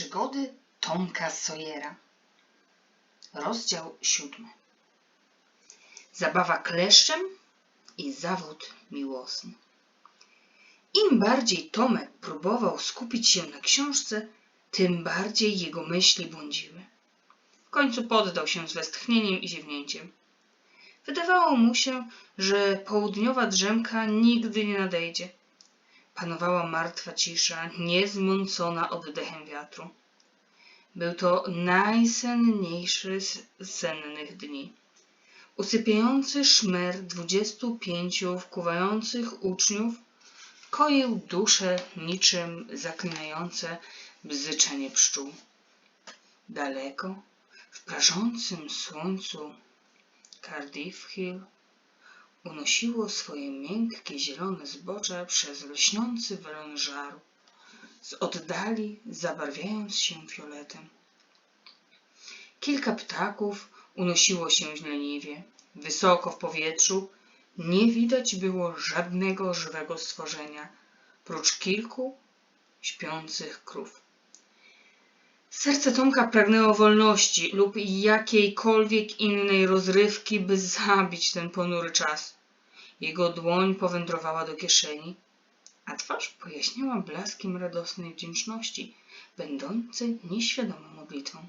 Przygody Tomka Sawyera. Rozdział siódmy. Zabawa kleszczem i zawód miłosny. Im bardziej Tomek próbował skupić się na książce, tym bardziej jego myśli błądziły. W końcu poddał się z westchnieniem i ziewnięciem. Wydawało mu się, że południowa drzemka nigdy nie nadejdzie. Panowała martwa cisza, niezmącona oddechem wiatru. Był to najsenniejszy z sennych dni. Usypiający szmer dwudziestu pięciu wkuwających uczniów koił duszę niczym zaklinające bzyczenie pszczół. Daleko, w prażącym słońcu Cardiff Hill unosiło swoje miękkie zielone zbocze przez lśniący welon żaru, z oddali zabarwiając się fioletem. Kilka ptaków unosiło się leniwie. Wysoko w powietrzu nie widać było żadnego żywego stworzenia, prócz kilku śpiących krów. Serce Tomka pragnęło wolności lub jakiejkolwiek innej rozrywki, by zabić ten ponury czas. Jego dłoń powędrowała do kieszeni, a twarz pojaśniała blaskiem radosnej wdzięczności, będącej nieświadomą modlitwą.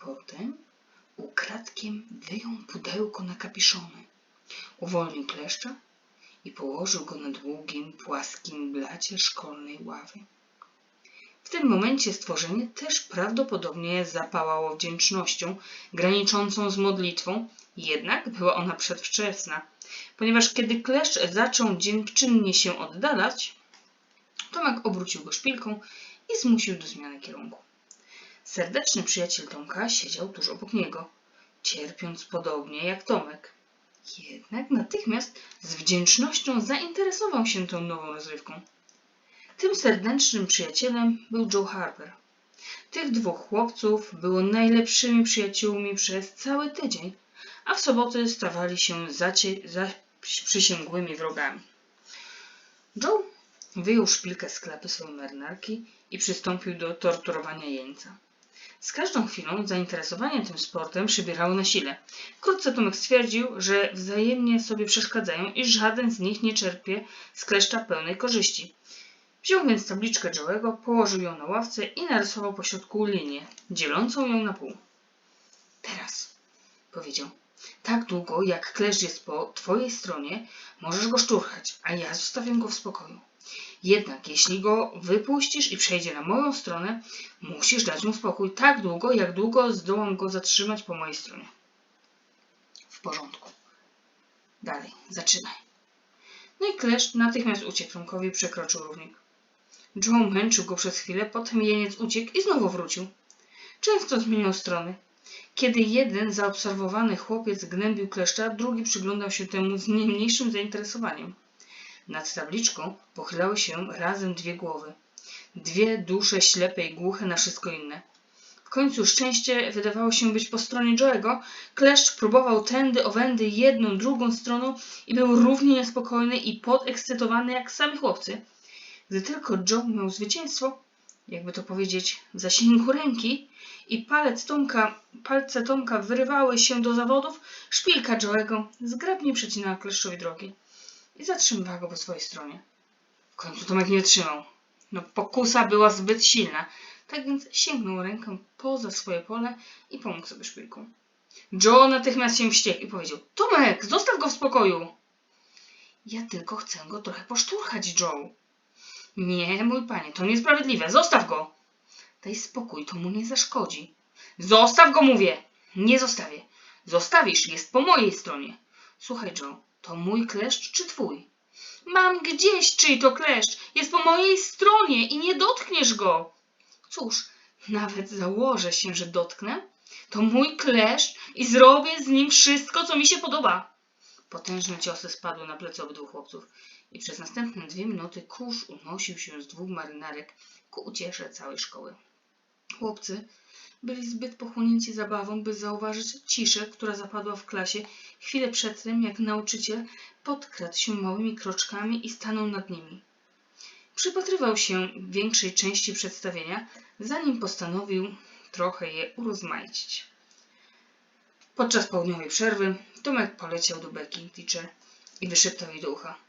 Potem ukradkiem wyjął pudełko na kapiszony, uwolnił kleszcza i położył go na długim, płaskim blacie szkolnej ławy. W tym momencie stworzenie też prawdopodobnie zapałało wdzięcznością, graniczącą z modlitwą, jednak była ona przedwczesna, ponieważ kiedy kleszcz zaczął dziękczynnie się oddalać, Tomek obrócił go szpilką i zmusił do zmiany kierunku. Serdeczny przyjaciel Tomka siedział tuż obok niego, cierpiąc podobnie jak Tomek. Jednak natychmiast z wdzięcznością zainteresował się tą nową rozrywką. Tym serdecznym przyjacielem był Joe Harper. Tych dwóch chłopców było najlepszymi przyjaciółmi przez cały tydzień, a w soboty stawali się zaprzysięgłymi wrogami. Joe wyjął szpilkę z klapy swojej marynarki i przystąpił do torturowania jeńca. Z każdą chwilą zainteresowanie tym sportem przybierało na sile. Wkrótce Tomek stwierdził, że wzajemnie sobie przeszkadzają i żaden z nich nie czerpie z kleszcza pełnej korzyści. Wziął więc tabliczkę Joe'ego, położył ją na ławce i narysował pośrodku linię, dzielącą ją na pół. Teraz, powiedział, tak długo jak kleszcz jest po twojej stronie, możesz go szturchać, a ja zostawię go w spokoju. Jednak jeśli go wypuścisz i przejdzie na moją stronę, musisz dać mu spokój tak długo, jak długo zdołam go zatrzymać po mojej stronie. W porządku. Dalej, zaczynaj. No i kleszcz natychmiast uciekł Tomkowi przekroczył równik. Joe męczył go przez chwilę, potem jeniec uciekł i znowu wrócił. Często zmieniał strony. Kiedy jeden zaobserwowany chłopiec gnębił kleszcza, drugi przyglądał się temu z nie mniejszym zainteresowaniem. Nad tabliczką pochylały się razem dwie głowy. Dwie dusze ślepe i głuche na wszystko inne. W końcu szczęście wydawało się być po stronie Joe'ego. Kleszcz próbował tędy, owędy, jedną, drugą stroną i był równie niespokojny i podekscytowany jak sami chłopcy. Gdy tylko Joe miał zwycięstwo, jakby to powiedzieć, w zasięgu ręki i palec Tomka, palce Tomka wyrywały się do zawodów, szpilka Joe'ego zgrabnie przecinała kleszczowi drogi i zatrzymywała go po swojej stronie. W końcu Tomek nie trzymał. No, pokusa była zbyt silna, tak więc sięgnął ręką poza swoje pole i pomógł sobie szpilką. Joe natychmiast się wściekł i powiedział: Tomek, zostaw go w spokoju! Ja tylko chcę go trochę poszturchać, Joe. Nie, mój panie, to niesprawiedliwe. Zostaw go! Daj spokój, to mu nie zaszkodzi. Zostaw go, mówię! Nie zostawię. Zostawisz, jest po mojej stronie. Słuchaj, Joe, to mój kleszcz czy twój? Mam gdzieś czyj to kleszcz. Jest po mojej stronie i nie dotkniesz go. Cóż, nawet założę się, że dotknę. To mój kleszcz i zrobię z nim wszystko, co mi się podoba. Potężne ciosy spadły na plecy obydwu chłopców i przez następne dwie minuty kurz unosił się z dwóch marynarek ku uciesze całej szkoły. Chłopcy byli zbyt pochłonięci zabawą, by zauważyć ciszę, która zapadła w klasie chwilę przed tym, jak nauczyciel podkradł się małymi kroczkami i stanął nad nimi. przypatrywał się większej części przedstawienia, zanim postanowił trochę je urozmaicić. Podczas południowej przerwy Tomek poleciał do Becky Teacher i wyszeptał jej do ucha.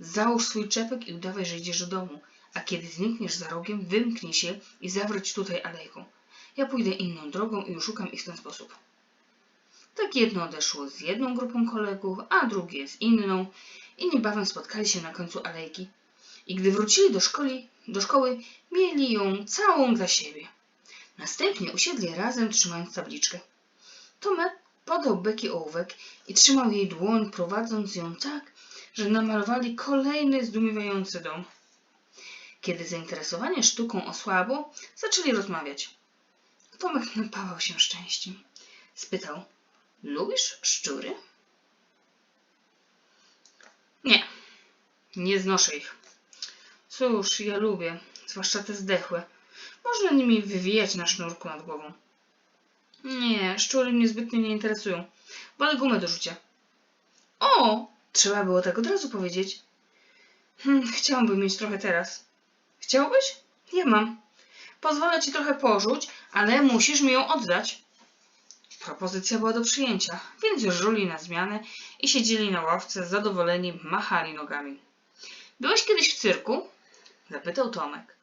Załóż swój czepek i udawaj, że idziesz do domu, a kiedy znikniesz za rogiem, wymknij się i zawróć tutaj alejką. Ja pójdę inną drogą i uszukam ich w ten sposób. Tak jedno odeszło z jedną grupą kolegów, a drugie z inną i niebawem spotkali się na końcu alejki. I gdy wrócili do, szkoli, do szkoły, mieli ją całą dla siebie. Następnie usiedli razem, trzymając tabliczkę. Tomek podał Becky ołówek i trzymał jej dłoń, prowadząc ją tak, że namalowali kolejny zdumiewający dom. Kiedy zainteresowanie sztuką osłabło, zaczęli rozmawiać. Tomek napawał się szczęściem. Spytał, lubisz szczury? Nie, nie znoszę ich. Cóż, ja lubię, zwłaszcza te zdechłe. Można nimi wywijać na sznurku nad głową. Nie, szczury mnie zbytnio nie interesują. Wolę gumę do rzucia. O! Trzeba było tak od razu powiedzieć. Hmm, chciałbym mieć trochę teraz. Chciałbyś? Ja mam. Pozwolę ci trochę porzuć, ale musisz mi ją oddać. Propozycja była do przyjęcia, więc już żuli na zmianę i siedzieli na ławce zadowoleni, machali nogami. Byłeś kiedyś w cyrku? Zapytał Tomek.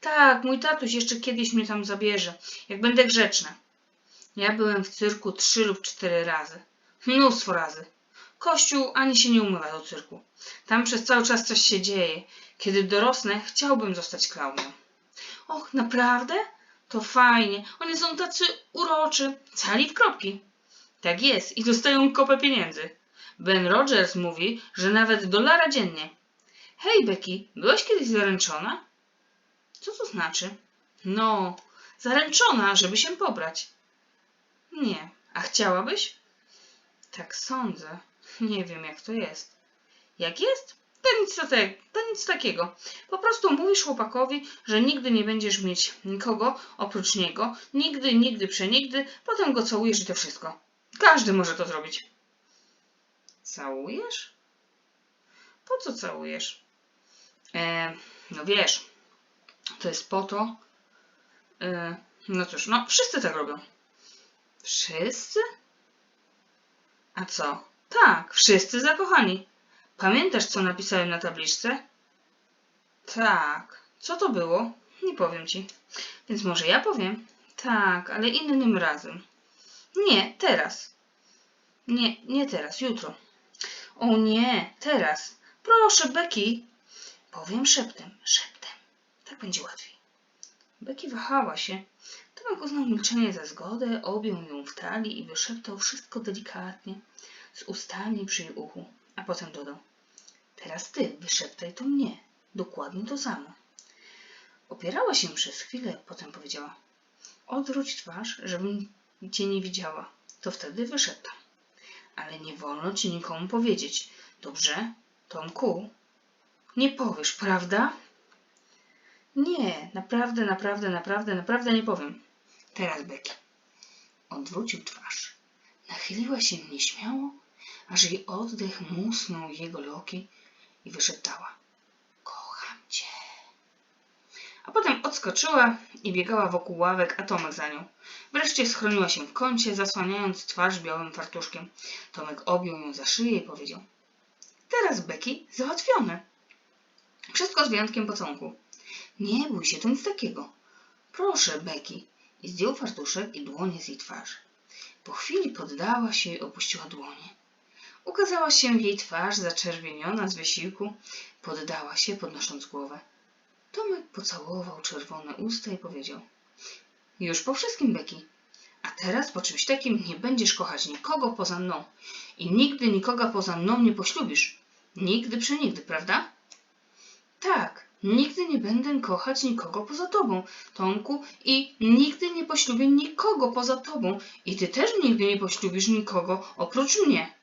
Tak, mój tatuś jeszcze kiedyś mnie tam zabierze, jak będę grzeczna. Ja byłem w cyrku trzy lub cztery razy. Mnóstwo razy. Kościół ani się nie umywa do cyrku. Tam przez cały czas coś się dzieje. Kiedy dorosnę, chciałbym zostać klaunem. Och, naprawdę? To fajnie. Oni są tacy uroczy. Cali w kropki. Tak jest i dostają kopę pieniędzy. Ben Rogers mówi, że nawet dolara dziennie. Hej, Becky, byłaś kiedyś zaręczona? Co to znaczy? No, zaręczona, żeby się pobrać. Nie. A chciałabyś? Tak sądzę. Nie wiem, jak to jest. Jak jest? To nic, to, te, to nic takiego. Po prostu mówisz chłopakowi, że nigdy nie będziesz mieć nikogo oprócz niego. Nigdy, nigdy, przenigdy. Potem go całujesz i to wszystko. Każdy może to zrobić. Całujesz? Po co całujesz? E, no wiesz, to jest po to. E, no cóż, no wszyscy tak robią. Wszyscy? A co? Tak, wszyscy zakochani. Pamiętasz, co napisałem na tabliczce? Tak. Co to było? Nie powiem ci. Więc może ja powiem? Tak, ale innym razem. Nie, teraz. Nie, nie teraz, jutro. O nie, teraz. Proszę, Becky. Powiem szeptem, szeptem. Tak będzie łatwiej. Becky wahała się. Tomek uznał milczenie za zgodę, objął ją w talii i wyszeptał wszystko delikatnie, z ustami przy uchu, a potem dodał. Teraz ty wyszeptaj to mnie. Dokładnie to samo. Opierała się przez chwilę, potem powiedziała. Odwróć twarz, żebym cię nie widziała. To wtedy wyszeptam. Ale nie wolno ci nikomu powiedzieć. Dobrze, Tomku? Nie powiesz, prawda? Nie, naprawdę, naprawdę, naprawdę, naprawdę nie powiem. Teraz Becky. Odwrócił twarz. Nachyliła się nieśmiało, aż jej oddech musnął jego loki i wyszeptała. Kocham cię. A potem odskoczyła i biegała wokół ławek, a Tomek za nią. Wreszcie schroniła się w kącie, zasłaniając twarz białym fartuszkiem. Tomek objął ją za szyję i powiedział. Teraz, Becky, załatwione. Wszystko z wyjątkiem pocałunku. Nie bój się, to nic takiego. Proszę, Becky. I zdjął fartuszek i dłonie z jej twarzy. Po chwili poddała się i opuściła dłonie. Ukazała się jej twarz zaczerwieniona z wysiłku. Poddała się, podnosząc głowę. Tomek pocałował czerwone usta i powiedział. Już po wszystkim, Becky. A teraz po czymś takim nie będziesz kochać nikogo poza mną. I nigdy nikogo poza mną nie poślubisz. Nigdy przenigdy, prawda? Tak, nigdy nie będę kochać nikogo poza tobą, Tomku, i nigdy nie poślubię nikogo poza tobą, i ty też nigdy nie poślubisz nikogo oprócz mnie.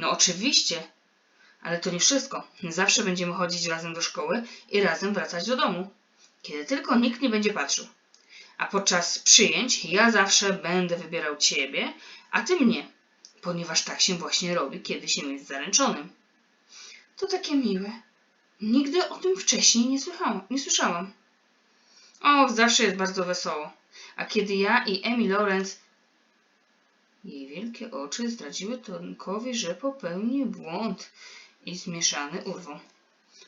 No oczywiście, ale to nie wszystko. Zawsze będziemy chodzić razem do szkoły i razem wracać do domu, kiedy tylko nikt nie będzie patrzył. A podczas przyjęć ja zawsze będę wybierał ciebie, a ty mnie, ponieważ tak się właśnie robi, kiedy się jest zaręczonym. To takie miłe. Nigdy o tym wcześniej nie słyszałam. Nie słyszałam. Och, zawsze jest bardzo wesoło. A kiedy ja i Emmy Lawrence... Jej wielkie oczy zdradziły Tomkowi, że popełni błąd i zmieszany urwą.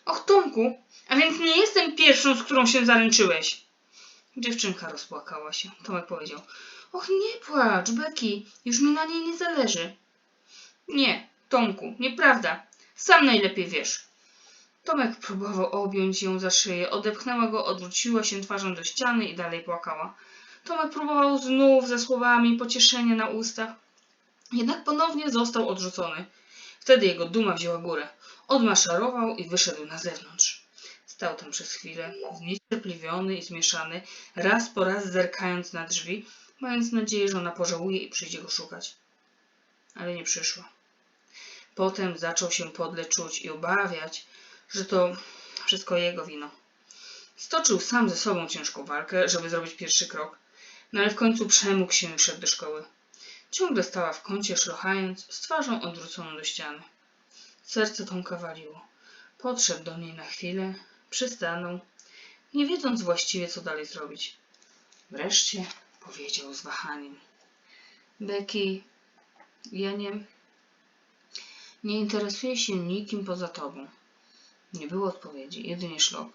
Och, Tomku, a więc nie jestem pierwszą, z którą się zaręczyłeś. Dziewczynka rozpłakała się. Tomek powiedział. Och, nie płacz, Becky, już mi na niej nie zależy. Nie, Tomku, nieprawda. Sam najlepiej wiesz. Tomek próbował objąć ją za szyję, odepchnęła go, odwróciła się twarzą do ściany i dalej płakała. Tomek próbował znów ze słowami pocieszenia na ustach, jednak ponownie został odrzucony. Wtedy jego duma wzięła górę. Odmaszerował i wyszedł na zewnątrz. Stał tam przez chwilę, zniecierpliwiony i zmieszany, raz po raz zerkając na drzwi, mając nadzieję, że ona pożałuje i przyjdzie go szukać. Ale nie przyszła. Potem zaczął się podle czuć i obawiać, że to wszystko jego wino. Stoczył sam ze sobą ciężką walkę, żeby zrobić pierwszy krok, no ale w końcu przemógł się i szedł do szkoły. Ciągle stała w kącie, szlochając, z twarzą odwróconą do ściany. Serce Tomka waliło. Podszedł do niej na chwilę, przystanął, nie wiedząc właściwie, co dalej zrobić. Wreszcie powiedział z wahaniem. Becky, ja nie... Nie interesuję się nikim poza tobą. Nie było odpowiedzi, jedynie szlok.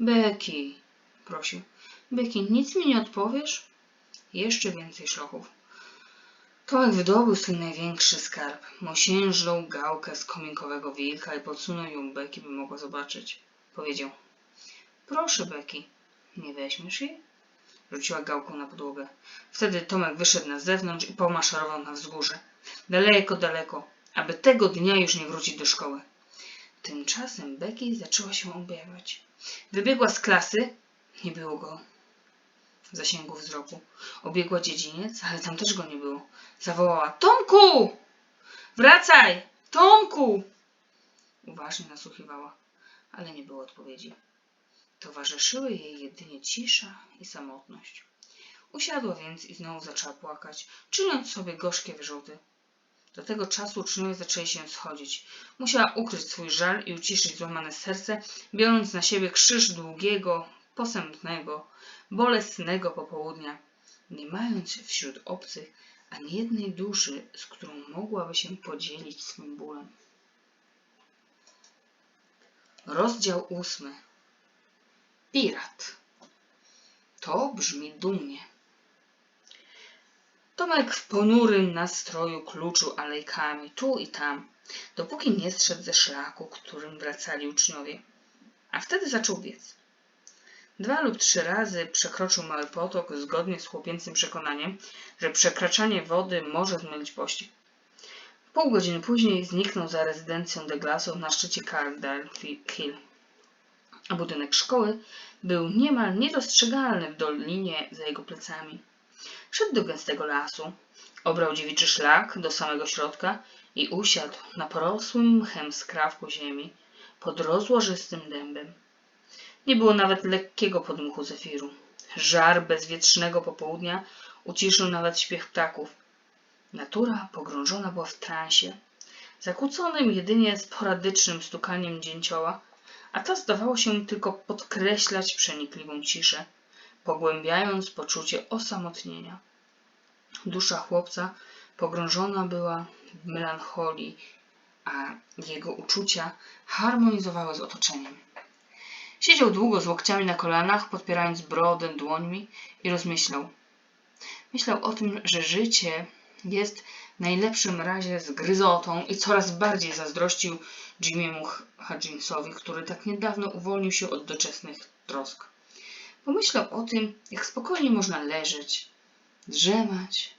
Becky, prosił. Becky, nic mi nie odpowiesz? Jeszcze więcej szlochów. Tomek wydobył swój największy skarb, mosiężną gałkę z kominkowego wilka i podsunął ją Becky, by mogła zobaczyć. Powiedział. Proszę, Becky, nie weźmiesz jej? Rzuciła gałką na podłogę. Wtedy Tomek wyszedł na zewnątrz i pomaszerował na wzgórze. Daleko, daleko, aby tego dnia już nie wrócić do szkoły. Tymczasem Becky zaczęła się objawiać. Wybiegła z klasy, nie było go zasięgu wzroku. Obiegła dziedziniec, ale tam też go nie było. Zawołała: Tomku! Wracaj! Tomku! Uważnie nasłuchiwała, ale nie było odpowiedzi. Towarzyszyły jej jedynie cisza i samotność. Usiadła więc i znowu zaczęła płakać, czyniąc sobie gorzkie wyrzuty. Do tego czasu uczniowie zaczęli się schodzić. Musiała ukryć swój żal i uciszyć złamane serce, biorąc na siebie krzyż długiego, posępnego, bolesnego popołudnia, nie mając wśród obcych ani jednej duszy, z którą mogłaby się podzielić swym bólem. Rozdział ósmy. Pirat. To brzmi dumnie. Tomek w ponurym nastroju kluczył alejkami tu i tam, dopóki nie zszedł ze szlaku, którym wracali uczniowie. A wtedy zaczął biec. Dwa lub trzy razy przekroczył mały potok zgodnie z chłopięcym przekonaniem, że przekraczanie wody może zmylić pościg. Pół godziny później zniknął za rezydencją de Glassów na szczycie Cardell Hill, a budynek szkoły był niemal niedostrzegalny w dolinie za jego plecami. Szedł do gęstego lasu, obrał dziewiczy szlak do samego środka i usiadł na porosłym mchem skrawku ziemi pod rozłożystym dębem. Nie było nawet lekkiego podmuchu zefiru. Żar bezwietrznego popołudnia uciszył nawet śpiew ptaków. Natura pogrążona była w transie, zakłóconym jedynie sporadycznym stukaniem dzięcioła, a to zdawało się tylko podkreślać przenikliwą ciszę, pogłębiając poczucie osamotnienia. Dusza chłopca pogrążona była w melancholii, a jego uczucia harmonizowały z otoczeniem. Siedział długo z łokciami na kolanach, podpierając brodę dłońmi i rozmyślał. Myślał o tym, że życie jest w najlepszym razie zgryzotą i coraz bardziej zazdrościł Jimiemu Hutchinsowi, który tak niedawno uwolnił się od doczesnych trosk. Pomyślał o tym, jak spokojnie można leżeć, drzemać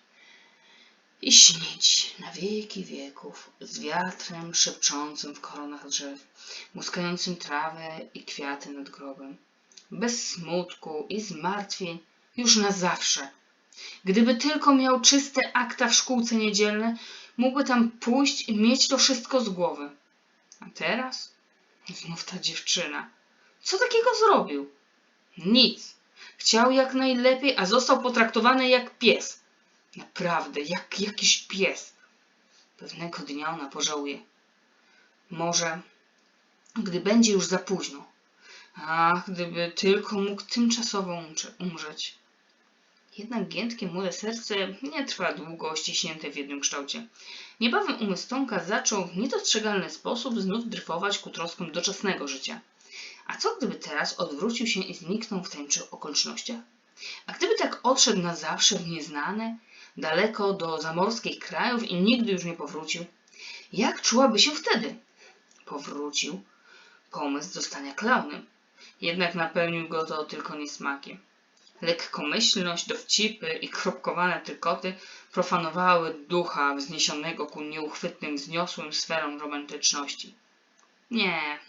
i śnić na wieki wieków z wiatrem szepczącym w koronach drzew, muskającym trawę i kwiaty nad grobem. Bez smutku i zmartwień już na zawsze. Gdyby tylko miał czyste akta w szkółce niedzielne, mógłby tam pójść i mieć to wszystko z głowy. A teraz? Znów ta dziewczyna. Co takiego zrobił? Nic. Chciał jak najlepiej, a został potraktowany jak pies. Naprawdę, jak jakiś pies. Pewnego dnia ona pożałuje. Może, gdy będzie już za późno. Ach, gdyby tylko mógł tymczasowo umrze- umrzeć. Jednak giętkie młode serce nie trwa długo ściśnięte w jednym kształcie. Niebawem umysł Tomka zaczął w niedostrzegalny sposób znów dryfować ku troskom doczesnego życia. A co gdyby teraz odwrócił się i zniknął w tajemniczych okolicznościach? A gdyby tak odszedł na zawsze w nieznane, daleko do zamorskich krajów i nigdy już nie powrócił? Jak czułaby się wtedy? Powrócił. Pomysł zostania klaunem. Jednak napełnił go to tylko niesmakiem. Lekkomyślność, dowcipy i kropkowane trykoty profanowały ducha wzniesionego ku nieuchwytnym, wzniosłym sferom romantyczności. Nie,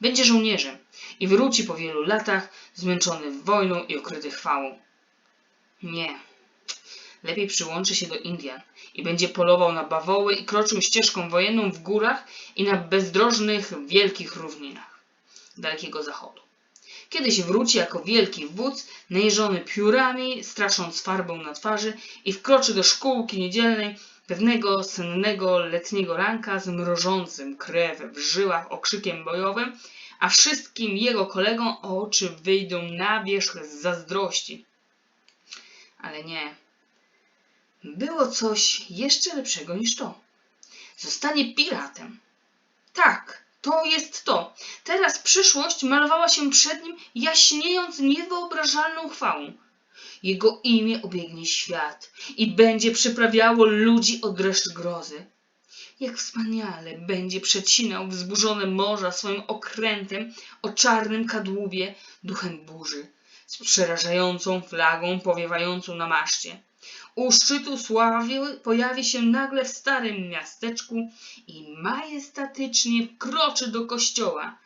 będzie żołnierzem i wróci po wielu latach zmęczony wojną i okryty chwałą. Nie, lepiej przyłączy się do Indian i będzie polował na bawoły i kroczył ścieżką wojenną w górach i na bezdrożnych, wielkich równinach Dalekiego Zachodu. Kiedyś wróci jako wielki wódz, najeżony piórami, strasząc farbą na twarzy i wkroczy do szkółki niedzielnej pewnego sennego letniego ranka z mrożącym krew w żyłach okrzykiem bojowym, a wszystkim jego kolegom oczy wyjdą na wierzch z zazdrości. Ale nie. Było coś jeszcze lepszego niż to. Zostanie piratem. Tak, to jest to. Teraz przyszłość malowała się przed nim, jaśniejąc niewyobrażalną chwałą. Jego imię obiegnie świat i będzie przyprawiało ludzi o dreszcz grozy. Jak wspaniale będzie przecinał wzburzone morza swoim okrętem o czarnym kadłubie duchem burzy, z przerażającą flagą powiewającą na maszcie. U szczytu sławy pojawi się nagle w starym miasteczku i majestatycznie wkroczy do kościoła,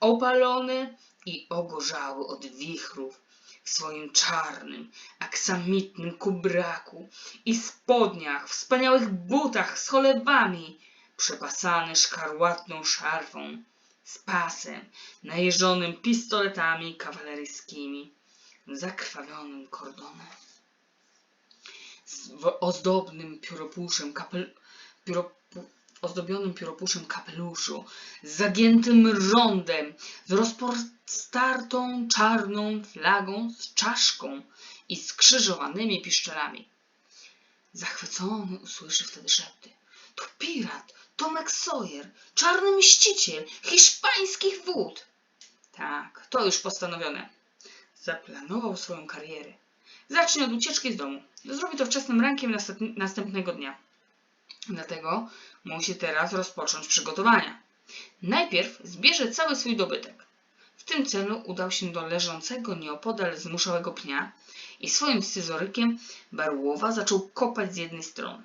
opalony i ogorzały od wichrów w swoim czarnym, aksamitnym kubraku i spodniach, wspaniałych butach z cholewami, przepasany szkarłatną szarfą, z pasem najeżonym pistoletami kawaleryjskimi, zakrwawionym kordonem ozdobnym pióropuszem kapel, pióropu, ozdobionym pióropuszem kapeluszu, z zagiętym rondem, z rozpostartą czarną flagą, z czaszką i skrzyżowanymi piszczelami. Zachwycony usłyszy wtedy szepty. To pirat, Tomek Sawyer, czarny mściciel, hiszpańskich wód. Tak, to już postanowione. Zaplanował swoją karierę. Zacznie od ucieczki z domu. Zrobi to wczesnym rankiem następ- następnego dnia. Dlatego musi teraz rozpocząć przygotowania. Najpierw zbierze cały swój dobytek. W tym celu udał się do leżącego nieopodal zmuszałego pnia i swoim scyzorykiem Barłowa zaczął kopać z jednej strony.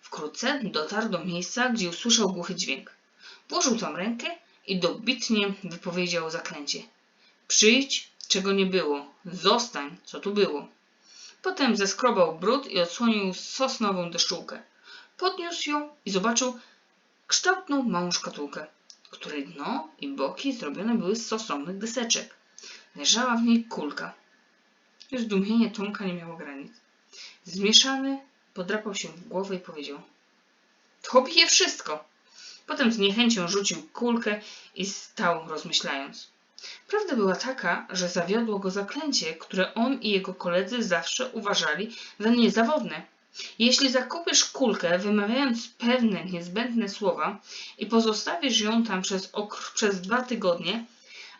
Wkrótce dotarł do miejsca, gdzie usłyszał głuchy dźwięk. Włożył tam rękę i dobitnie wypowiedział zaklęcie. Przyjdź, czego nie było. Zostań, co tu było. Potem zeskrobał brud i odsłonił sosnową deszczułkę. Podniósł ją i zobaczył kształtną małą szkatułkę, której dno i boki zrobione były z sosownych deseczek. Leżała w niej kulka. Zdumienie Tomka nie miało granic. Zmieszany podrapał się w głowę i powiedział To bije wszystko. Potem z niechęcią rzucił kulkę i stał rozmyślając. Prawda była taka, że zawiodło go zaklęcie, które on i jego koledzy zawsze uważali za niezawodne. Jeśli zakupisz kulkę, wymawiając pewne niezbędne słowa i pozostawisz ją tam przez, przez dwa tygodnie,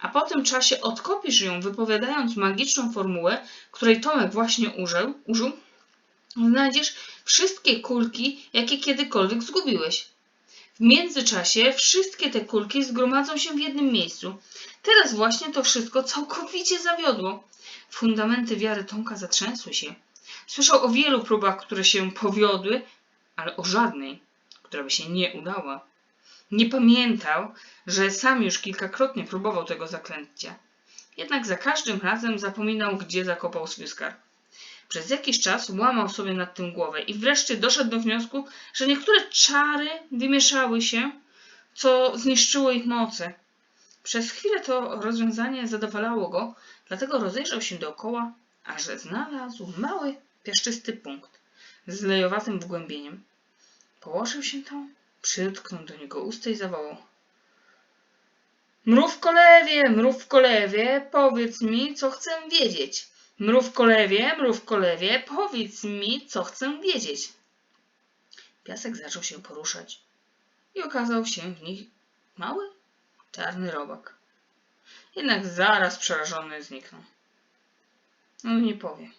a po tym czasie odkopisz ją, wypowiadając magiczną formułę, której Tomek właśnie użył, użył znajdziesz wszystkie kulki, jakie kiedykolwiek zgubiłeś. W międzyczasie wszystkie te kulki zgromadzą się w jednym miejscu. Teraz właśnie to wszystko całkowicie zawiodło. Fundamenty wiary Tomka zatrzęsły się. Słyszał o wielu próbach, które się powiodły, ale o żadnej, która by się nie udała. Nie pamiętał, że sam już kilkakrotnie próbował tego zaklęcia. Jednak za każdym razem zapominał, gdzie zakopał swój skarb. Przez jakiś czas łamał sobie nad tym głowę i wreszcie doszedł do wniosku, że niektóre czary wymieszały się, co zniszczyło ich moce. Przez chwilę to rozwiązanie zadowalało go, dlatego rozejrzał się dookoła, aż znalazł mały, piaszczysty punkt z lejowatym wgłębieniem. Położył się tam, przytknął do niego usta i zawołał. Mrówko lewie, mrówko lewie, powiedz mi, co chcę wiedzieć. Mrówko lewie, mrówko lewie, powiedz mi, co chcę wiedzieć. Piasek zaczął się poruszać i okazał się w nich mały, czarny robak. Jednak zaraz przerażony zniknął. On nie powie.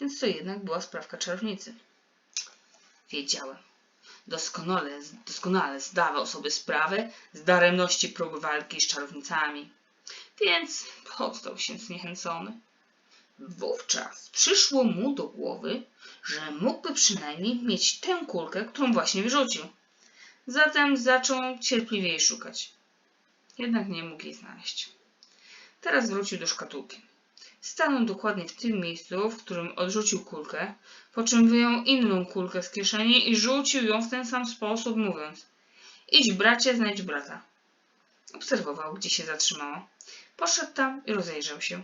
Więc to jednak była sprawka czarownicy. Wiedziałem. Doskonale, doskonale zdawał sobie sprawę z daremności próby walki z czarownicami. Więc poddał się zniechęcony. Wówczas przyszło mu do głowy, że mógłby przynajmniej mieć tę kulkę, którą właśnie wyrzucił. Zatem zaczął cierpliwie jej szukać. Jednak nie mógł jej znaleźć. Teraz wrócił do szkatułki. Stanął dokładnie w tym miejscu, w którym odrzucił kulkę, po czym wyjął inną kulkę z kieszeni i rzucił ją w ten sam sposób, mówiąc: Idź, bracie, znajdź brata. Obserwował, gdzie się zatrzymała. Poszedł tam i rozejrzał się.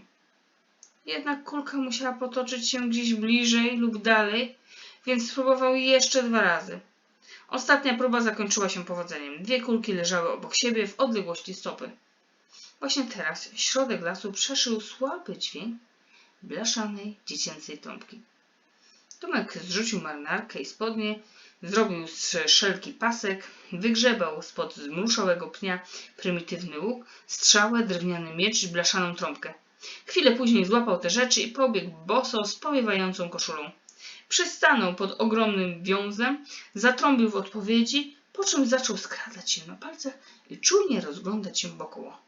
Jednak kulka musiała potoczyć się gdzieś bliżej lub dalej, więc spróbował jeszcze dwa razy. Ostatnia próba zakończyła się powodzeniem. Dwie kulki leżały obok siebie w odległości stopy. Właśnie teraz środek lasu przeszył słaby dźwięk blaszanej dziecięcej trąbki. Tomek zrzucił marynarkę i spodnie, zrobił z szelki pasek, wygrzebał spod zmruszałego pnia prymitywny łuk, strzałę, drewniany miecz i blaszaną trąbkę. Chwilę później złapał te rzeczy i pobiegł boso z powiewającą koszulą. Przystanął pod ogromnym wiązem, zatrąbił w odpowiedzi, po czym zaczął skradać się na palcach i czujnie rozglądać się wokoło.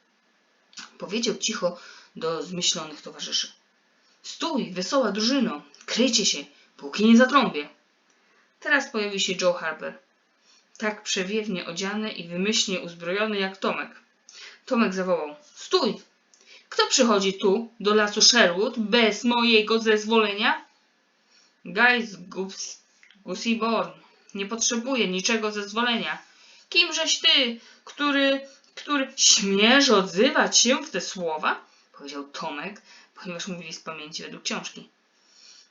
Powiedział cicho do zmyślonych towarzyszy. Stój, wesoła drużyno, kryjcie się, póki nie zatrąbię. Teraz pojawił się Joe Harper. Tak przewiewnie odziany i wymyślnie uzbrojony jak Tomek. Tomek zawołał. Stój! Kto przychodzi tu, do lasu Sherwood, bez mojego zezwolenia? Guy z Gus- Gussyborn. Nie potrzebuje niczego zezwolenia. Kimżeś ty, który, który śmiesz odzywać się w te słowa? Powiedział Tomek, ponieważ mówili z pamięci według książki.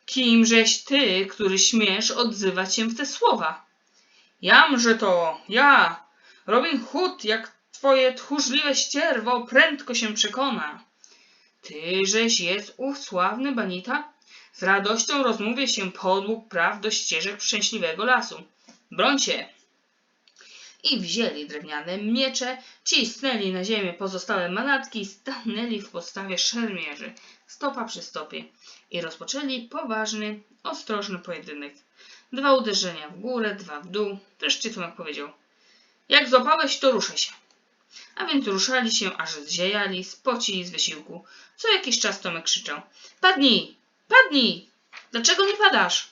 Kimżeś ty, który śmiesz odzywać się w te słowa? Jamże to, ja, Robin Hood, jak twoje tchórzliwe ścierwo prędko się przekona. Tyżeś jest ów sławny Banita? Z radością rozmówię się podług praw do ścieżek szczęśliwego lasu. Brońcie! I wzięli drewniane miecze, cisnęli na ziemię pozostałe manatki stanęli w podstawie szermierzy, stopa przy stopie. I rozpoczęli poważny, ostrożny pojedynek. Dwa uderzenia w górę, dwa w dół. Wreszcie Tomek powiedział. Jak złapałeś, to ruszaj się. A więc ruszali się, aż zziejali, spocili z wysiłku. Co jakiś czas Tomek krzyczał. Padnij! Padnij! Dlaczego nie padasz?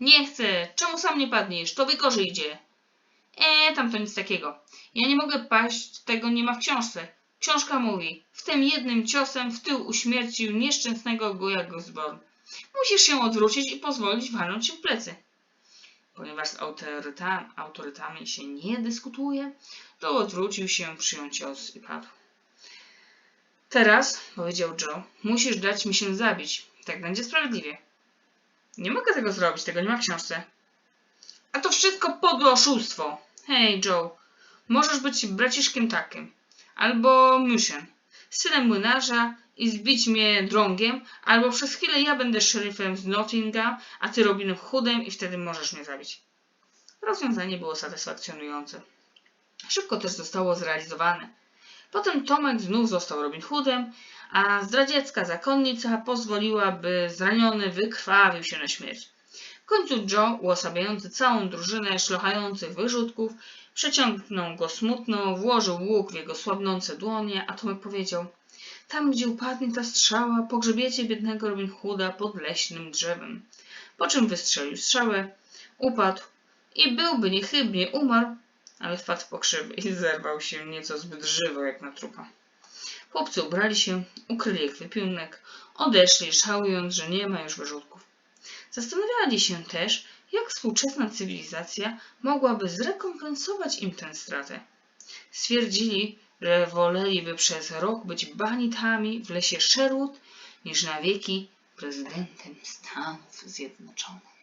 Nie chcę. Czemu sam nie padniesz? To gorzej idzie. Eee, tam to nic takiego. Ja nie mogę paść, tego nie ma w książce. Książka mówi, w tym jednym ciosem w tył uśmiercił nieszczęsnego Goja Gusborn. Musisz się odwrócić i pozwolić walnąć się w plecy. Ponieważ z autoryta, autorytami się nie dyskutuje, to odwrócił się, przyjął cios i padł. Teraz, powiedział Joe, musisz dać mi się zabić. Tak będzie sprawiedliwie. Nie mogę tego zrobić, tego nie ma w książce. A to wszystko podłe oszustwo. Hej, Joe, możesz być braciszkiem takim, albo myszem, synem młynarza i zbić mnie drągiem, albo przez chwilę ja będę szeryfem z Nottingham, a ty Robinem Hoodem i wtedy możesz mnie zabić. Rozwiązanie było satysfakcjonujące. Szybko też zostało zrealizowane. Potem Tomek znów został Robin Hoodem, a zdradziecka zakonnica pozwoliła, by zraniony wykrwawił się na śmierć. W końcu Joe, uosabiający całą drużynę szlochających wyrzutków, przeciągnął go smutno, włożył łuk w jego słabnące dłonie, a Tomek powiedział tam, gdzie upadnie ta strzała, pogrzebiecie biednego Robin Hooda pod leśnym drzewem. Po czym wystrzelił strzałę, upadł i byłby niechybnie umarł, ale wpadł w pokrzywę i zerwał się nieco zbyt żywo jak na trupa. Chłopcy ubrali się, ukryli ekwipunek, odeszli, żałując, że nie ma już wyrzutków. Zastanawiali się też, jak współczesna cywilizacja mogłaby zrekompensować im tę stratę. Stwierdzili, woleliby przez rok być banitami w lesie Sherwood, niż na wieki prezydentem Stanów Zjednoczonych.